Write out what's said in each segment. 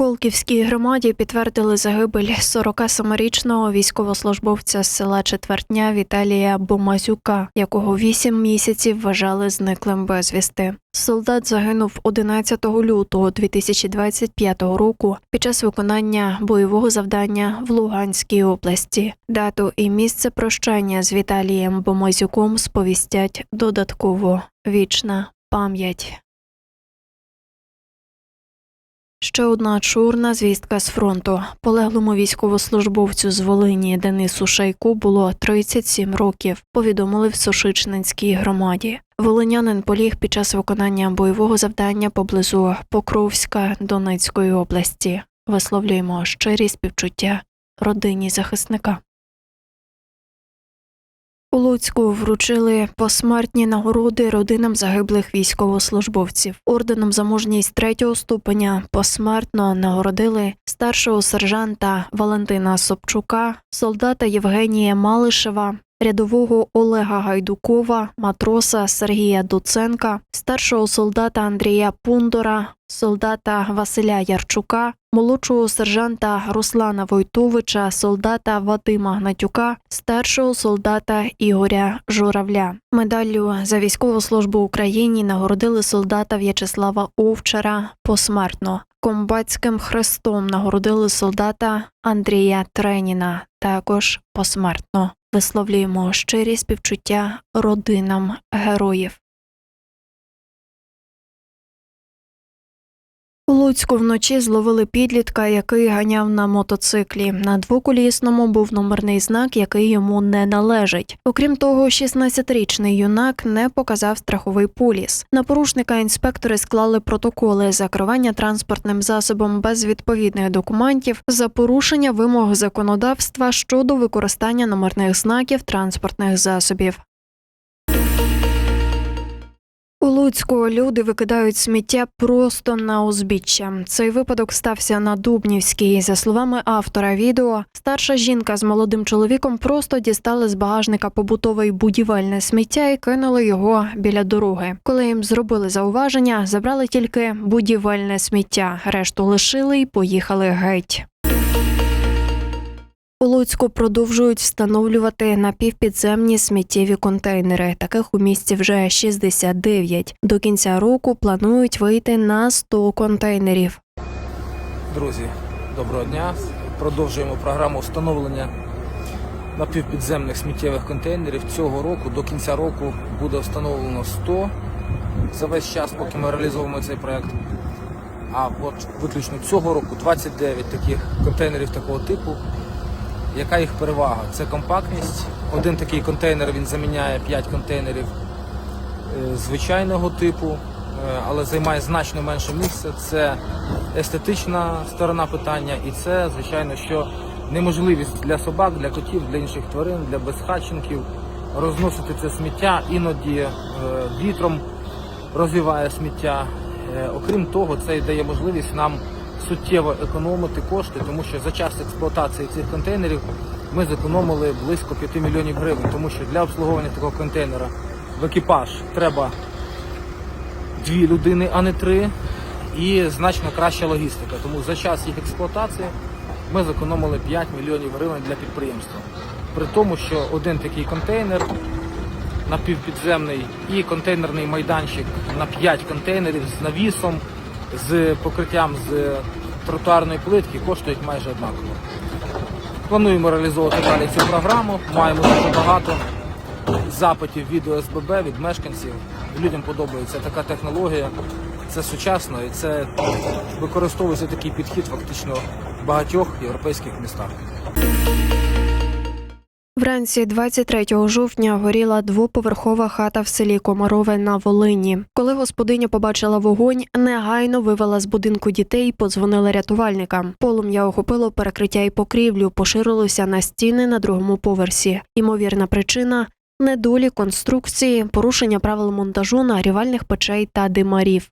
Луцьківській громаді підтвердили загибель 47-річного військовослужбовця з села Четвертня Віталія Бомазюка, якого вісім місяців вважали зниклим безвісти. Солдат загинув 11 лютого 2025 року під час виконання бойового завдання в Луганській області. Дату і місце прощання з Віталієм Бомазюком сповістять додатково. Вічна пам'ять. Ще одна чорна звістка з фронту. Полеглому військовослужбовцю з Волині Денису Шайку було 37 років. Повідомили в Сушичненській громаді. Волинянин поліг під час виконання бойового завдання поблизу Покровська Донецької області. Висловлюємо щирі співчуття родині захисника. У Луцьку вручили посмертні нагороди родинам загиблих військовослужбовців. Орденом за мужність третього ступеня посмертно нагородили старшого сержанта Валентина Собчука, солдата Євгенія Малишева. Рядового Олега Гайдукова, матроса Сергія Дуценка, старшого солдата Андрія Пундора, солдата Василя Ярчука, молодшого сержанта Руслана Войтовича, солдата Вадима Гнатюка, старшого солдата Ігоря Журавля. Медаллю за військову службу Україні нагородили солдата В'ячеслава Овчара посмертно. Комбатським хрестом нагородили солдата Андрія Треніна також посмертно. Висловлюємо щирі співчуття родинам героїв. У Луцьку вночі зловили підлітка, який ганяв на мотоциклі. На двоколісному був номерний знак, який йому не належить. Окрім того, 16-річний юнак не показав страховий поліс. На порушника інспектори склали протоколи за керування транспортним засобом без відповідних документів за порушення вимог законодавства щодо використання номерних знаків транспортних засобів. У Луцьку люди викидають сміття просто на узбіччя. Цей випадок стався на Дубнівській. За словами автора відео, старша жінка з молодим чоловіком просто дістали з багажника побутове будівельне сміття і кинули його біля дороги. Коли їм зробили зауваження, забрали тільки будівельне сміття, решту лишили і поїхали геть. У Луцьку продовжують встановлювати напівпідземні сміттєві контейнери. Таких у місті вже 69. До кінця року планують вийти на 100 контейнерів. Друзі, доброго дня. Продовжуємо програму встановлення напівпідземних сміттєвих контейнерів. Цього року до кінця року буде встановлено 100 за весь час, поки ми реалізовуємо цей проект. А от виключно цього року 29 таких контейнерів такого типу. Яка їх перевага? Це компактність. Один такий контейнер він заміняє 5 контейнерів е, звичайного типу, е, але займає значно менше місця. Це естетична сторона питання, і це, звичайно, що неможливість для собак, для котів, для інших тварин, для безхатченків розносити це сміття, іноді е, вітром розвіває сміття. Окрім того, це дає можливість нам суттєво економити кошти, тому що за час експлуатації цих контейнерів ми зекономили близько 5 мільйонів гривень, тому що для обслуговування такого контейнера в екіпаж треба дві людини, а не три, і значно краща логістика. Тому за час їх експлуатації ми зекономили 5 мільйонів гривень для підприємства. При тому, що один такий контейнер напівпідземний і контейнерний майданчик на 5 контейнерів з навісом, з покриттям з тротуарної плитки коштують майже однаково. Плануємо реалізовувати далі цю програму. Маємо дуже багато запитів від ОСББ, від мешканців. Людям подобається така технологія. Це сучасно і це використовується такий підхід фактично в багатьох європейських містах. Вранці 23 жовтня горіла двоповерхова хата в селі Комарове на Волині. Коли господиня побачила вогонь, негайно вивела з будинку дітей і подзвонила рятувальникам. Полум'я охопило перекриття і покрівлю, поширилося на стіни на другому поверсі. Імовірна причина недолі конструкції, порушення правил монтажу нагрівальних печей та димарів.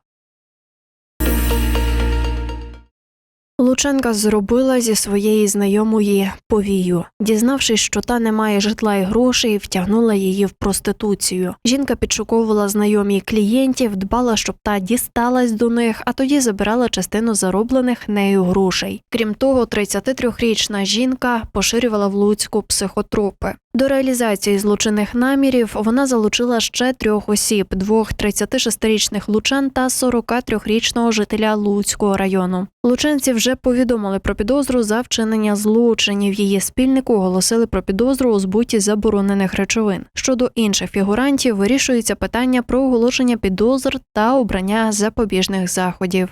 Лученка зробила зі своєї знайомої повію. Дізнавшись, що та не має житла і грошей, втягнула її в проституцію. Жінка підшуковувала знайомі клієнтів, дбала, щоб та дісталась до них, а тоді забирала частину зароблених нею грошей. Крім того, 33-річна жінка поширювала в Луцьку психотропи. До реалізації злочинних намірів вона залучила ще трьох осіб: двох 36-річних лучан та 43-річного жителя Луцького району. Лученці вже повідомили про підозру за вчинення злочинів. Її спільнику оголосили про підозру у збуті заборонених речовин. Щодо інших фігурантів вирішується питання про оголошення підозр та обрання запобіжних заходів.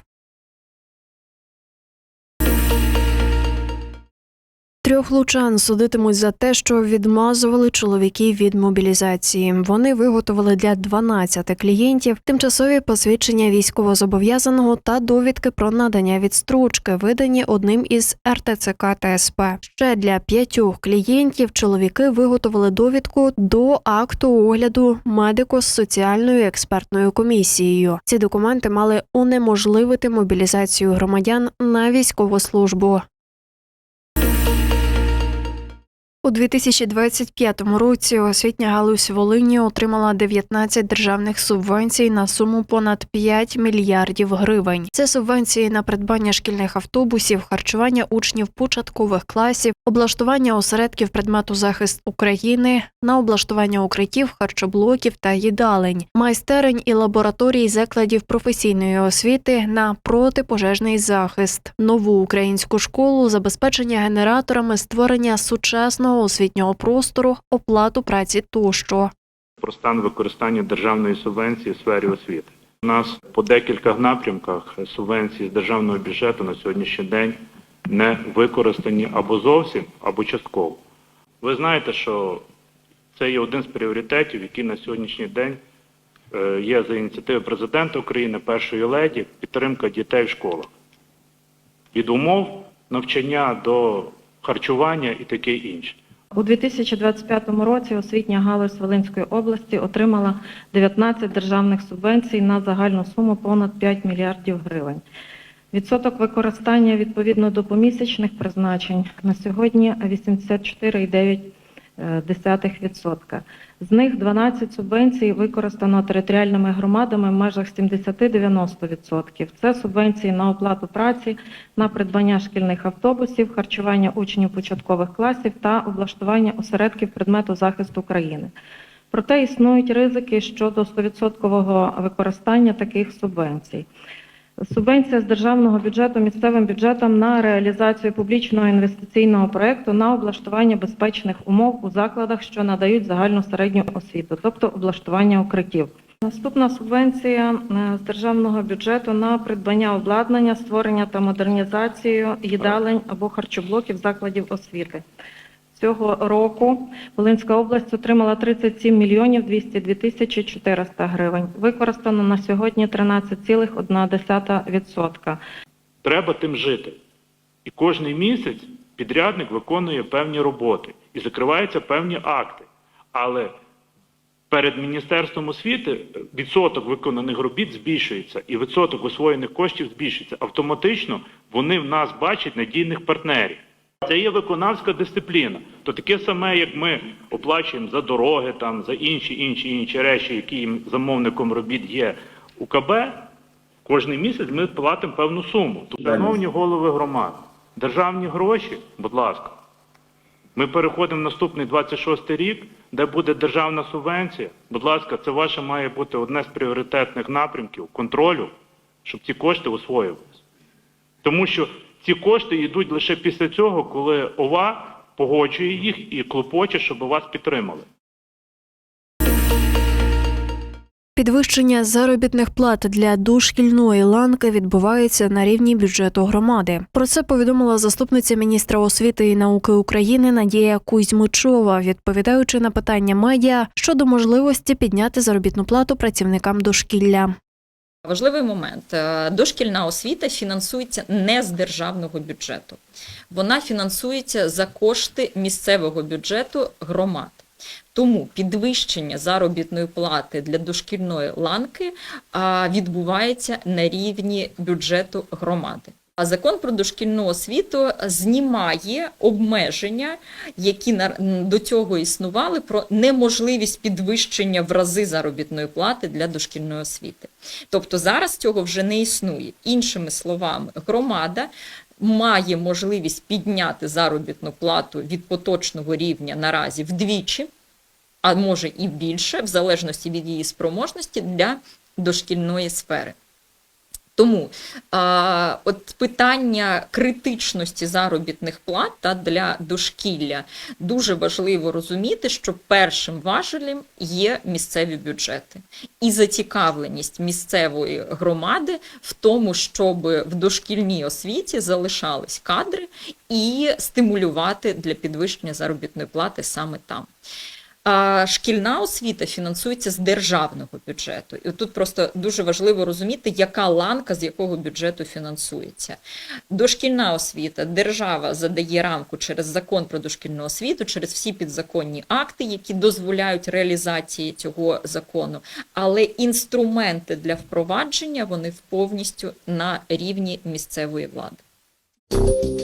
Трьох лучан судитимуть за те, що відмазували чоловіків від мобілізації. Вони виготовили для 12 клієнтів тимчасові посвідчення військовозобов'язаного та довідки про надання відстрочки, видані одним із РТЦК та СП. Ще для п'ятьох клієнтів чоловіки виготовили довідку до акту огляду медико-соціальною експертною комісією. Ці документи мали унеможливити мобілізацію громадян на військову службу. У 2025 році освітня галузь Волині отримала 19 державних субвенцій на суму понад 5 мільярдів гривень. Це субвенції на придбання шкільних автобусів, харчування учнів початкових класів, облаштування осередків предмету захист України, на облаштування укриттів, харчоблоків та їдалень, майстерень і лабораторій закладів професійної освіти на протипожежний захист, нову українську школу, забезпечення генераторами, створення сучасного освітнього простору, оплату праці тощо. про стан використання державної субвенції в сфері освіти. У нас по декілька напрямках субвенції з державного бюджету на сьогоднішній день не використані або зовсім, або частково. Ви знаєте, що це є один з пріоритетів, який на сьогоднішній день е, є за ініціативи президента України, першої леді, підтримка дітей в школах. Від умов навчання до харчування і таке інше. У 2025 році освітня галузь Волинської області отримала 19 державних субвенцій на загальну суму понад 5 мільярдів гривень. Відсоток використання відповідно до помісячних призначень на сьогодні 84,9%. З них 12 субвенцій використано територіальними громадами в межах 70-90%. Це субвенції на оплату праці, на придбання шкільних автобусів, харчування учнів початкових класів та облаштування осередків предмету захисту України. Проте існують ризики щодо 100% використання таких субвенцій. Субвенція з державного бюджету місцевим бюджетом на реалізацію публічного інвестиційного проекту на облаштування безпечних умов у закладах, що надають загальну середню освіту, тобто облаштування укриттів. Наступна субвенція е, з державного бюджету на придбання обладнання, створення та модернізацію їдалень або харчоблоків закладів освіти. Цього року Волинська область отримала 37 мільйонів 202 тисячі 400 гривень. Використано на сьогодні 13,1%. Треба тим жити. І кожний місяць підрядник виконує певні роботи і закриваються певні акти. Але перед Міністерством освіти відсоток виконаних робіт збільшується, і відсоток освоєних коштів збільшується. Автоматично вони в нас бачать надійних партнерів. Це є виконавська дисципліна. То таке саме, як ми оплачуємо за дороги, там, за інші інші інші речі, які їм замовником робіт є у КБ, Кожний місяць ми платимо певну суму. Тобто, Шановні голови громад, державні гроші, будь ласка, ми переходимо в наступний 26 рік, де буде державна субвенція. Будь ласка, це ваше має бути одне з пріоритетних напрямків контролю, щоб ці кошти освоювалися. Тому що ці кошти йдуть лише після цього, коли ОВА погоджує їх і клопоче, щоб вас підтримали. Підвищення заробітних плат для дошкільної ланки відбувається на рівні бюджету громади. Про це повідомила заступниця міністра освіти і науки України Надія Кузьмичова, відповідаючи на питання медіа щодо можливості підняти заробітну плату працівникам дошкілля. Важливий момент. Е, Дошкільна освіта фінансується не з державного бюджету. Вона фінансується за кошти місцевого бюджету громад. Тому підвищення заробітної плати для дошкільної ланки відбувається на рівні бюджету громади. А закон про дошкільну освіту знімає обмеження, які до цього існували, про неможливість підвищення в рази заробітної плати для дошкільної освіти. Тобто зараз цього вже не існує. Іншими словами, громада має можливість підняти заробітну плату від поточного рівня наразі вдвічі, а може і більше, в залежності від її спроможності для дошкільної сфери. Тому а, от питання критичності заробітних плат та для дошкілля дуже важливо розуміти, що першим важелем є місцеві бюджети і зацікавленість місцевої громади в тому, щоб в дошкільній освіті залишались кадри і стимулювати для підвищення заробітної плати саме там. А шкільна освіта фінансується з державного бюджету. І тут просто дуже важливо розуміти, яка ланка з якого бюджету фінансується. Дошкільна освіта, держава задає рамку через закон про дошкільну освіту, через всі підзаконні акти, які дозволяють реалізації цього закону. Але інструменти для впровадження вони повністю на рівні місцевої влади.